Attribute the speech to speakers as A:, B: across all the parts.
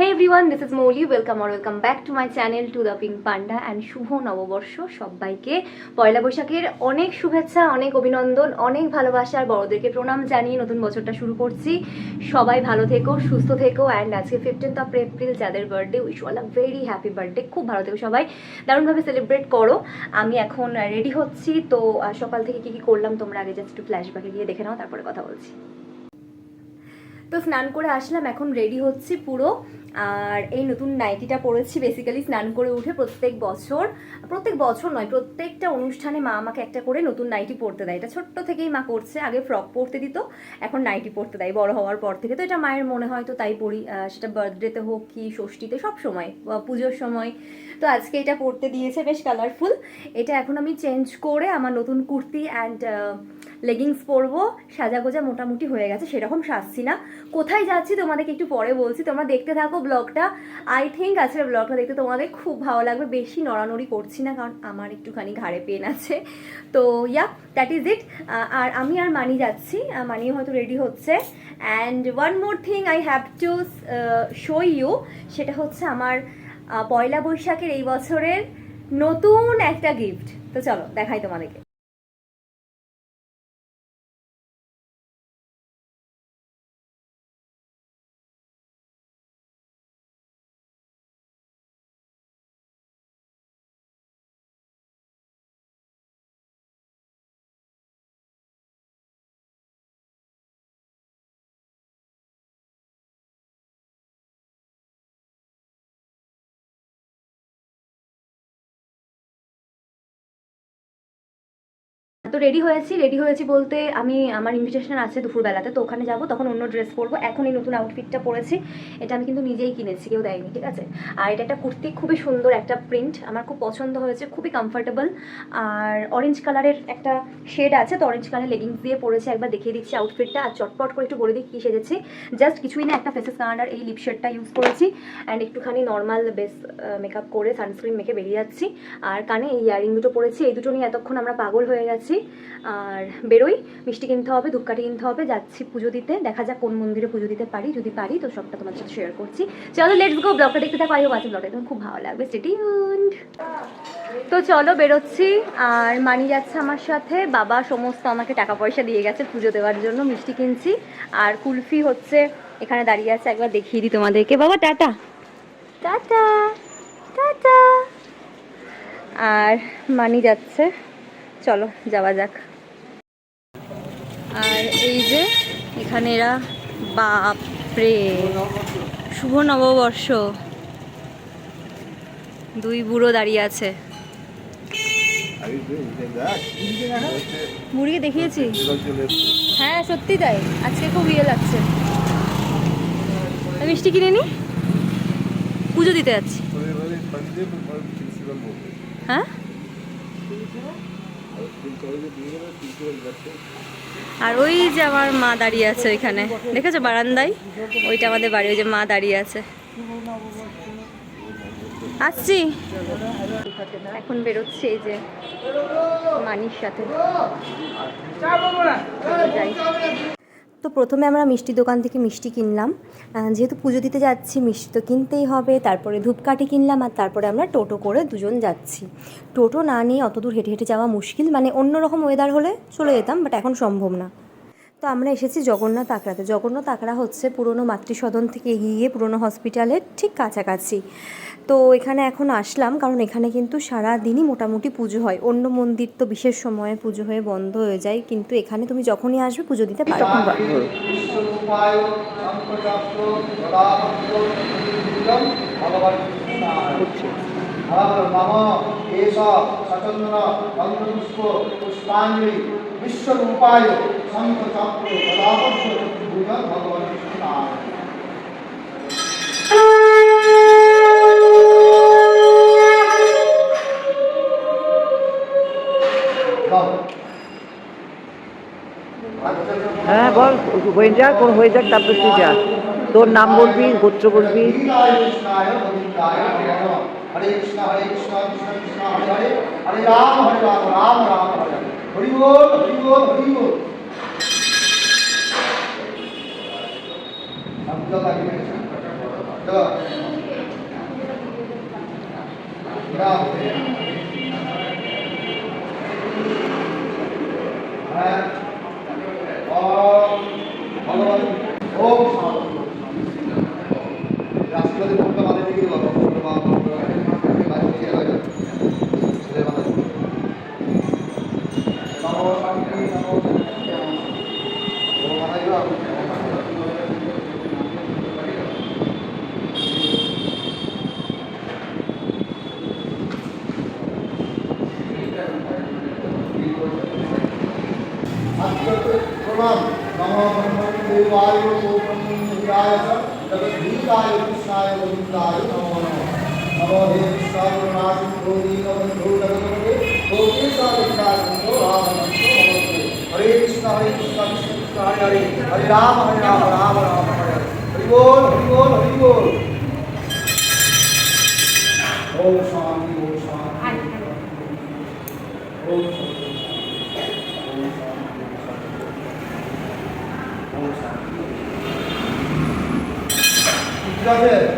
A: হ্যাঁ everyone this is Mouli welcome আর welcome back to my channel to the pink panda and শুভ নববর্ষ সবাইকে পয়লা বৈশাখের অনেক শুভেচ্ছা অনেক অভিনন্দন অনেক ভালোবাসা আর বড়দেরকে প্রণাম জানিয়ে নতুন বছরটা শুরু করছি সবাই ভালো থেকো সুস্থ থেকো অ্যান্ড আজকে ফিফটিন্থ অফ এপ্রিল যাদের birthday wish all a very happy birthday খুব ভালো থেকো সবাই দারুণভাবে সেলিব্রেট করো আমি এখন রেডি হচ্ছি তো সকাল থেকে কী কী করলাম তোমরা আগে জাস্ট একটু ফ্ল্যাশব্যাকে গিয়ে দেখে নাও তারপরে কথা বলছি তো স্নান করে আসলাম এখন রেডি হচ্ছি পুরো আর এই নতুন নাইটিটা পরেছি বেসিক্যালি স্নান করে উঠে প্রত্যেক বছর প্রত্যেক বছর নয় প্রত্যেকটা অনুষ্ঠানে মা আমাকে একটা করে নতুন নাইটি পরতে দেয় এটা ছোট্ট থেকেই মা করছে আগে ফ্রক পরতে দিত এখন নাইটি পরতে দেয় বড় হওয়ার পর থেকে তো এটা মায়ের মনে হয় তো তাই পরি সেটা বার্থডেতে হোক কি ষষ্ঠীতে সব সময় পুজোর সময় তো আজকে এটা পরতে দিয়েছে বেশ কালারফুল এটা এখন আমি চেঞ্জ করে আমার নতুন কুর্তি অ্যান্ড লেগিংস পরবো সাজা গোজা মোটামুটি হয়ে গেছে সেরকম সাজছি না কোথায় যাচ্ছি তোমাদেরকে একটু পরে বলছি তোমরা দেখতে থাকো ব্লগটা আই থিঙ্ক আজকের ব্লগটা দেখতে তোমাদের খুব ভালো লাগবে বেশি নড়ানড়ি করছি না কারণ আমার একটুখানি ঘাড়ে পেন আছে তো ইয়া দ্যাট ইজ ইট আর আমি আর মানি যাচ্ছি মানি হয়তো রেডি হচ্ছে and one more thing I have to show you সেটা হচ্ছে আমার পয়লা বৈশাখের এই বছরের নতুন একটা গিফট তো চলো দেখাই তোমাদেরকে তো রেডি হয়েছি রেডি হয়েছি বলতে আমি আমার ইনভিটেশন আছে দুপুরবেলাতে তো ওখানে যাবো তখন অন্য ড্রেস পরবো এখন এই নতুন আউটফিটটা পরেছি এটা আমি কিন্তু নিজেই কিনেছি কেউ দেয়নি ঠিক আছে আর এটা একটা কুর্তি খুবই সুন্দর একটা প্রিন্ট আমার খুব পছন্দ হয়েছে খুবই কমফর্টেবল আর অরেঞ্জ কালারের একটা শেড আছে তো অরেঞ্জ কালার লেগিংস দিয়ে পরেছে একবার দেখিয়ে দিচ্ছি আউটফিটটা আর চটপট করে একটু বলে দিই কী সেজেছি জাস্ট কিছুই না একটা ফেসেস কানাডার এই লিপশেডটা ইউজ করেছি অ্যান্ড একটুখানি নর্মাল বেস মেকআপ করে সানস্ক্রিন মেখে বেরিয়ে যাচ্ছি আর কানে এই ইয়ারিং দুটো পরেছি এই দুটো নিয়ে এতক্ষণ আমরা পাগল হয়ে গেছি করি আর বেরোই মিষ্টি কিনতে হবে ধূপকাঠি কিনতে হবে যাচ্ছি পুজো দিতে দেখা যাক কোন মন্দিরে পুজো দিতে পারি যদি পারি তো সবটা তোমার সাথে শেয়ার করছি চলো লেটস গো ব্লগটা দেখতে থাকো আই হোক আছে ব্লগটা খুব ভালো লাগবে স্টেটি তো চলো বেরোচ্ছি আর মানি যাচ্ছে আমার সাথে বাবা সমস্ত আমাকে টাকা পয়সা দিয়ে গেছে পুজো দেওয়ার জন্য মিষ্টি কিনছি আর কুলফি হচ্ছে এখানে দাঁড়িয়ে আছে একবার দেখিয়ে দিই তোমাদেরকে বাবা টাটা টাটা টাটা আর মানি যাচ্ছে চলো যাওয়া যাক আর এই যে এখানে এরা বাপরে শুভ নববর্ষ দুই বুড়ো দাঁড়িয়ে আছে মুরগি দেখিয়েছি হ্যাঁ সত্যি তাই আজকে খুব ইয়ে লাগছে মিষ্টি কিনে নি পুজো দিতে যাচ্ছি হ্যাঁ আর ওই যে আমার মা দাঁড়িয়ে আছে ওইখানে দেখেছো বারান্দায় ওইটা আমাদের বাড়ি ওই যে মা দাঁড়িয়ে আছে আসছি এখন বেরোচ্ছে এই যে মানির সাথে তো প্রথমে আমরা মিষ্টি দোকান থেকে মিষ্টি কিনলাম যেহেতু পুজো দিতে যাচ্ছি মিষ্টি তো কিনতেই হবে তারপরে ধূপকাঠি কিনলাম আর তারপরে আমরা টোটো করে দুজন যাচ্ছি টোটো না নিয়ে অত দূর হেঁটে হেঁটে যাওয়া মুশকিল মানে অন্যরকম ওয়েদার হলে চলে যেতাম বাট এখন সম্ভব না তো আমরা এসেছি জগন্নাথ আকড়াতে জগন্নাথ আকড়া হচ্ছে পুরনো মাতৃসদন থেকে এগিয়ে পুরনো হসপিটালের ঠিক কাছাকাছি তো এখানে এখন আসলাম কারণ এখানে কিন্তু সারা দিনই মোটামুটি পুজো হয় অন্য মন্দির তো বিশেষ সময়ে পুজো হয়ে বন্ধ হয়ে যায় কিন্তু এখানে তুমি যখনই আসবে পুজো দিতে পারবে বিশ্বরূপায় হ্যাঁ বল
B: হয়ে যাক ওর হয়ে যাক তারপর তুই যা তোর নাম বলবি গোত্র বলবি হরে কৃষ্ণ হরে কৃষ্ণ কৃষ্ণ কৃষ্ণ হরে হরে হরে রাম হরে রাম রাম রাম হরে হরি বল হরি বল হরি বল Então, tá então, Bravo.
C: गोविंदाय नमो नमो हे सर्वनाश गोरी कवंधो जगतपते गोपेशा विकास को राम नमस्ते हरे कृष्ण हरे कृष्ण कृष्ण कृष्ण हरे हरे हरे राम हरे राम राम राम हरे हरे हरि बोल हरि बोल हरि बोल ओम शांति ओम शांति ओम शांति Obrigado.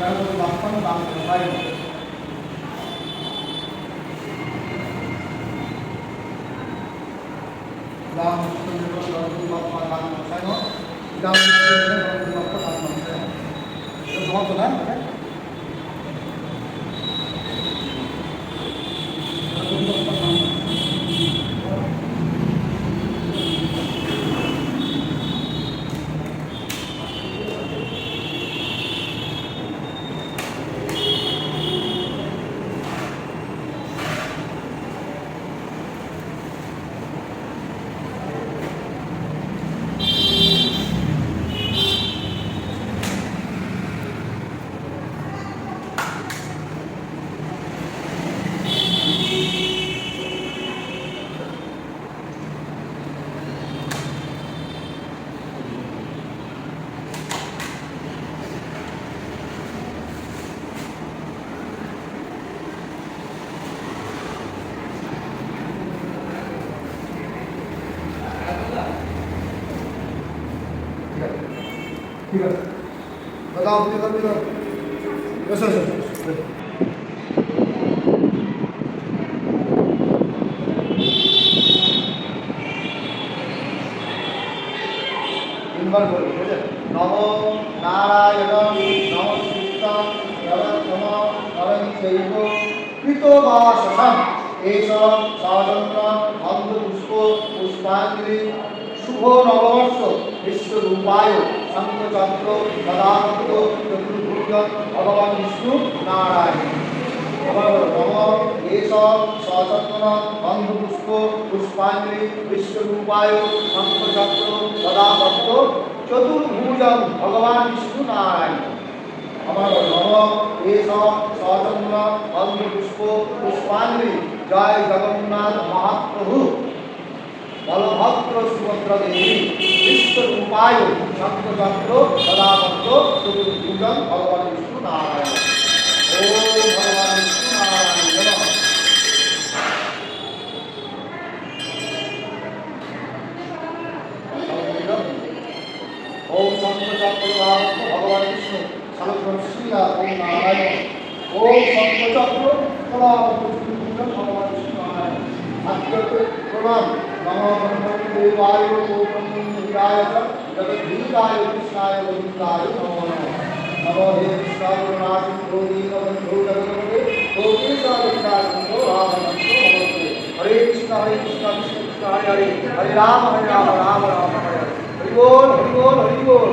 C: জয়গুরু বাপ্পন বাপ্পন ভাই ভগবান किधर बताओ किधर किधर बस बस তিনবার বলবো বুঝলেন নম নারায়ণ নম শিবতম শৈব কৃত বা শশম এইসব ষড়যন্ত্র অন্ধপুষ্প পুষ্পাঞ্জলি শুভ নববর্ষ বিশ্বরূপায় চন্দ্রচন্দ্র সদানন্দ চতুর্ভুজ ভগবান বিষ্ণু নারায়ণ নম এস সচন্দন বন্ধপুষ্প পুষ্পাঞ্জলি বিশ্বরূপায় শঙ্খচক্র সদা ভক্ত চতুর্ভুজন ভগবান বিষ্ণু নারায়ণ আমার নম এস সচন্দন বন্ধপুষ্প পুষ্পাঞ্জলি জয় জগন্নাথ মহাপ্রভু বলভদ্র সুভদ্র দেবী বিশ্ব উপায় শঙ্কচক্র সদাভক্ত সুদুর্জন ভগবান বিষ্ণু নারায়ণ ও ভগবান বিষ্ণু নারায়ণ ওম শঙ্কচক্র ভগবান বিষ্ণু সালক্রম শ্রীয়া ওম নারায়ণ প্রণাম नमो ब्रह्मणि देवाय सोमनिंदाय जगद्भूताय कृष्णाय गोविंदाय नमो नमः नमो हे कृष्णाय नासि गोविंद बंधु जगदपते गोविंदाय विनाशो रामनंदो नमस्ते हरे कृष्ण हरे कृष्ण कृष्ण कृष्ण हरे हरे हरे राम हरे राम राम राम हरे हरि बोल हरि बोल हरि बोल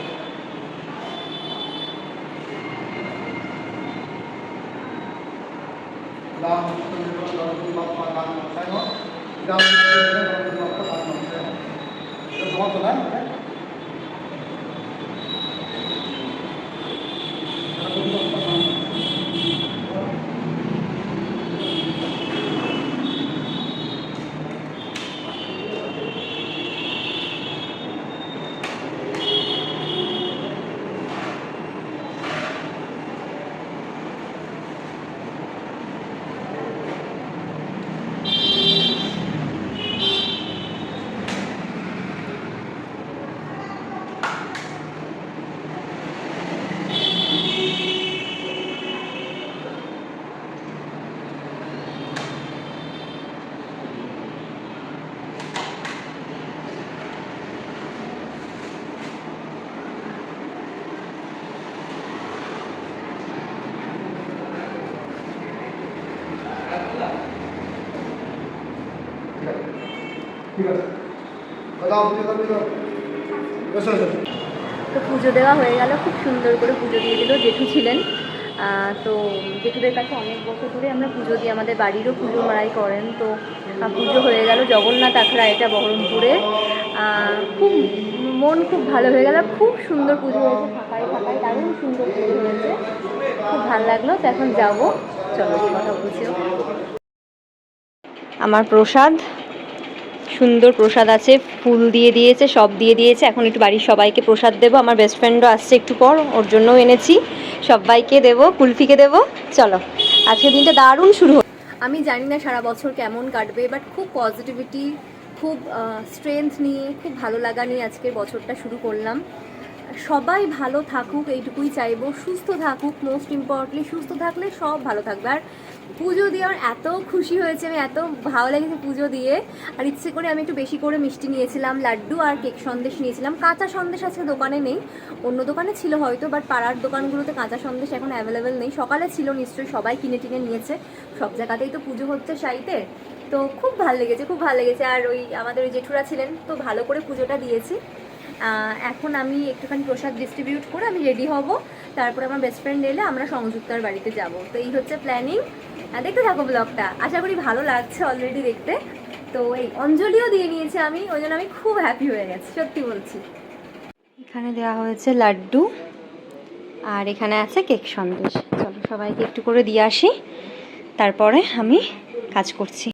C: সমস্যা না তো পুজো দেওয়া হয়ে গেল খুব সুন্দর করে পুজো দিয়ে দিল জেঠু ছিলেন তো জেঠুদের কাছে অনেক বছর ধরে আমরা পুজো দিই আমাদের বাড়িরও পুজো মারাই করেন তো পুজো হয়ে গেল জগন্নাথ আখড়া এটা বহরমপুরে খুব মন খুব ভালো হয়ে গেল খুব সুন্দর পুজো হয়েছে ফাঁকায় ফাঁকায় দারুণ সুন্দর পুজো হয়েছে খুব ভালো লাগলো তো এখন যাবো চলো কথা বলছিও আমার প্রসাদ সুন্দর প্রসাদ আছে ফুল দিয়ে দিয়েছে সব দিয়ে দিয়েছে এখন একটু বাড়ির সবাইকে প্রসাদ দেবো আমার বেস্ট ফ্রেন্ডও আসছে একটু পর ওর জন্যও এনেছি সবাইকে দেবো কুলফিকে দেবো চলো আজকের দিনটা দারুণ শুরু আমি জানি না সারা বছর কেমন কাটবে বাট খুব পজিটিভিটি খুব স্ট্রেংথ নিয়ে খুব ভালো লাগা নিয়ে আজকের বছরটা শুরু করলাম সবাই ভালো থাকুক এইটুকুই চাইবো সুস্থ থাকুক মোস্ট ইম্পর্টেন্টলি সুস্থ থাকলে সব ভালো থাকবে আর পুজো দিয়ে আমার এত খুশি হয়েছে আমি এত ভালো লেগেছে পুজো দিয়ে আর ইচ্ছে করে আমি একটু বেশি করে মিষ্টি নিয়েছিলাম লাড্ডু আর কেক সন্দেশ নিয়েছিলাম কাঁচা সন্দেশ আজকে দোকানে নেই অন্য দোকানে ছিল হয়তো বাট পাড়ার দোকানগুলোতে কাঁচা সন্দেশ এখন অ্যাভেলেবেল নেই সকালে ছিল নিশ্চয়ই সবাই কিনে টিনে নিয়েছে সব জায়গাতেই তো পুজো হচ্ছে সাইতে তো খুব ভালো লেগেছে খুব ভালো লেগেছে আর ওই আমাদের ওই জেঠুরা ছিলেন তো ভালো করে পুজোটা দিয়েছি এখন আমি একটুখানি প্রসাদ ডিস্ট্রিবিউট করে আমি রেডি হব তারপরে আমার বেস্ট ফ্রেন্ড এলে আমরা সংযুক্তার বাড়িতে যাব তো এই হচ্ছে প্ল্যানিং দেখতে থাকো ব্লগটা আশা করি ভালো লাগছে অলরেডি দেখতে তো এই অঞ্জলিও দিয়ে নিয়েছে আমি ওই জন্য আমি খুব হ্যাপি হয়ে গেছি সত্যি বলছি এখানে দেওয়া হয়েছে লাড্ডু আর এখানে আছে কেক সন্দেশ চলো সবাইকে একটু করে দিয়ে আসি তারপরে আমি কাজ করছি